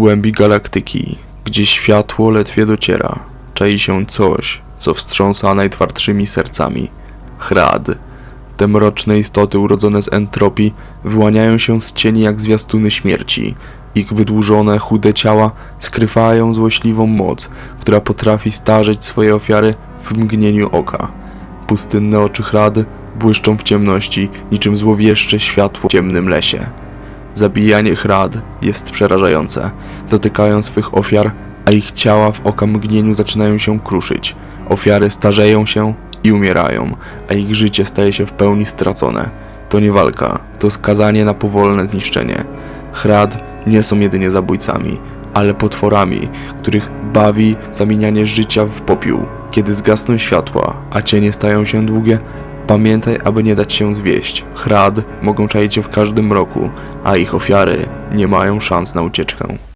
głębi galaktyki, gdzie światło ledwie dociera, czai się coś, co wstrząsa najtwardszymi sercami. Hrad. Te mroczne istoty urodzone z entropii wyłaniają się z cieni jak zwiastuny śmierci. Ich wydłużone, chude ciała skrywają złośliwą moc, która potrafi starzeć swoje ofiary w mgnieniu oka. Pustynne oczy Hrad błyszczą w ciemności, niczym złowieszcze światło w ciemnym lesie. Zabijanie Hrad jest przerażające. Dotykają swych ofiar, a ich ciała w oka mgnieniu zaczynają się kruszyć. Ofiary starzeją się i umierają, a ich życie staje się w pełni stracone. To nie walka, to skazanie na powolne zniszczenie. Hrad nie są jedynie zabójcami, ale potworami, których bawi zamienianie życia w popiół. Kiedy zgasną światła, a cienie stają się długie, pamiętaj, aby nie dać się zwieść. Hrad mogą czaić się w każdym roku, a ich ofiary nie mają szans na ucieczkę.